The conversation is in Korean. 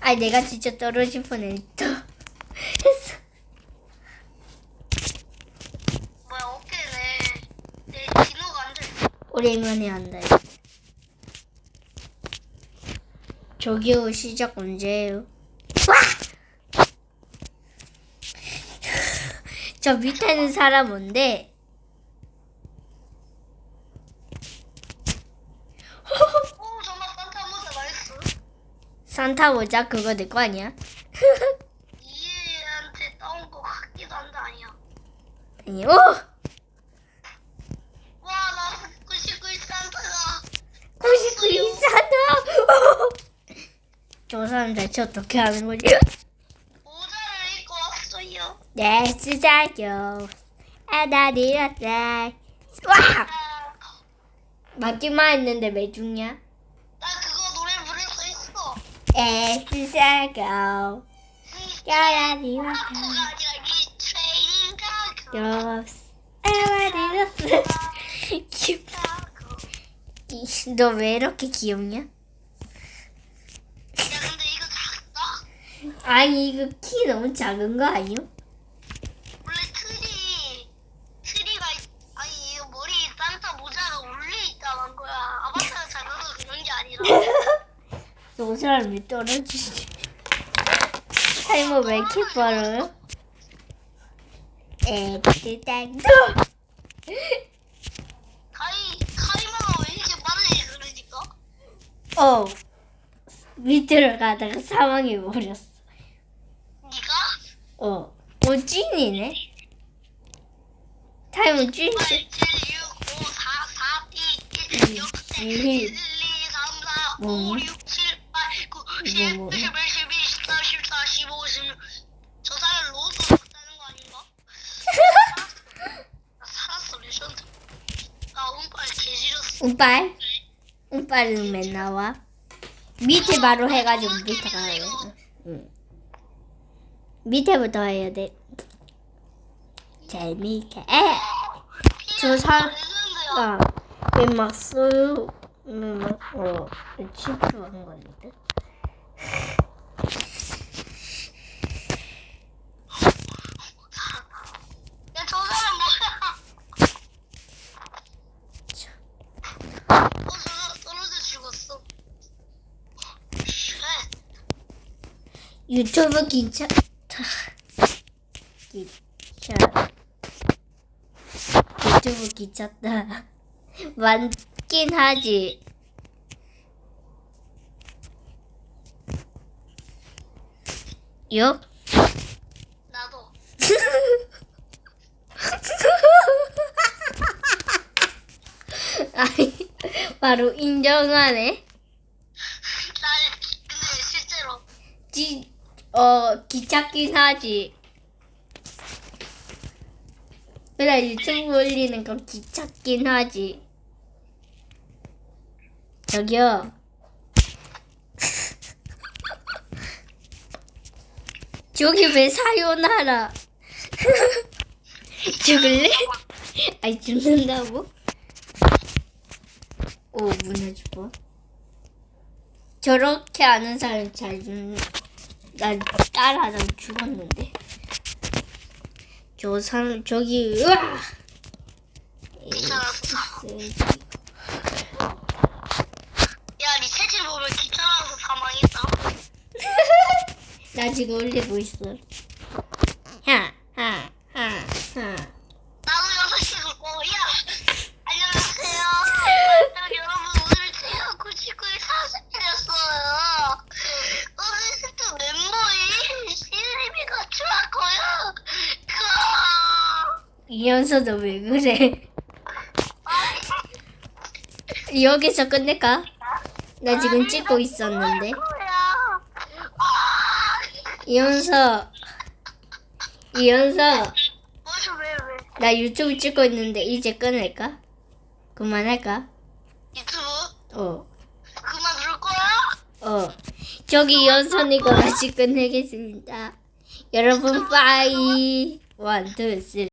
아 내가 진짜 떨어질 뻔했다. 했어. 뭐야 어깨네. 내 진호가 안 돼. 오랜만에 한다. 저기요 시작 언제예요? 와! 저 밑에는 사람 뭔데? 오 정말 산타 모자 나이스. 산타 모자 그거 내 거 아니야? 이해한테 따온 거 같기도 한데 아니야. 아니 오! 와 나 99 산타가. 99인 산타! 저 사람들 저 어떻게 하는 거지? 모자를 입고 왔어요. 네 쓰자요 아다리었다 와! 아, 맞기만 했는데 왜 죽냐? 하쿠가 아니라 이 트레이닝 가고. 여스 아마리러스 너왜 이렇게 귀엽냐? 아니 이거 키 너무 작은 거 아니요? 원래 트리 트리가 있- 아니 이거 머리 산타 모자가 올리 있다는 거야. 아바타가 작아서 그런 게 아니라. 저 사람이 떨어지지 타이머 왜 이렇게 빠르요? 가이 왜 이렇게 빠르지 그러니까? 어 밑으로 가다가 사망해 버렸어 네가? 어, 어 찐이네 타이머 찐 8, 7, 6, 5, 4, 4, 2, 1, 6, 7, 1, 2, 3, 4, 5, 6, 7, 8, 9, 10, 뭐, 11, 12, 13, 14, 15, 16. 저 사람 로또 먹다는 거 아닌가? 나 살았어 레전드. 나 운빨 개지렸어. 운빨? 운빨은 맨 나와 밑에 바로 해가지고 밑에 가야 돼 응. 밑에부터 해야 밑에 에! 저 사- 레전드야. 아, 왜막 써요? 막, 어, 침투한 건데. 유튜브 괜찮다. 괜찮. 유튜브 괜찮다. 많긴 하지. 요? 나도. 아니, 바로 인정하네. 나 근데 실제로 지, 어, 하지. 그래, 유튜브 올리는 거 귀찮긴 하지. 저기요. 저기 왜 사요나라? 죽을래? 아니, 죽는다고? 오, 무너질 뻔. 저렇게 아는 사람 잘 죽는. 난 따라하다 죽었는데. 저 사람 저기 으아. 귀찮아서 에이씨, 야, 니 체질 보면 귀찮아서 사망했다. 나 지금 올리고 있어. 하, 하, 하, 하. 나도 여섯 시 걷고, 야! 안녕하세요. 자, 여러분, 오늘 제가 99일 사생일이었어요. 오늘 스트 멤버인 시리비가 좋았고요. 그, 이현서도 왜 그래? 여기서 끝낼까? 나 지금 찍고 있었는데. 이현서, 이현서, 왜, 왜? 나 유튜브 찍고 있는데 이제 끊을까? 그만할까? 유튜브? 어. 그만 둘 거야? 어, 저기 연선이가 같이 끝내겠습니다. 여러분, 빠이. 원, 투, 쓰리.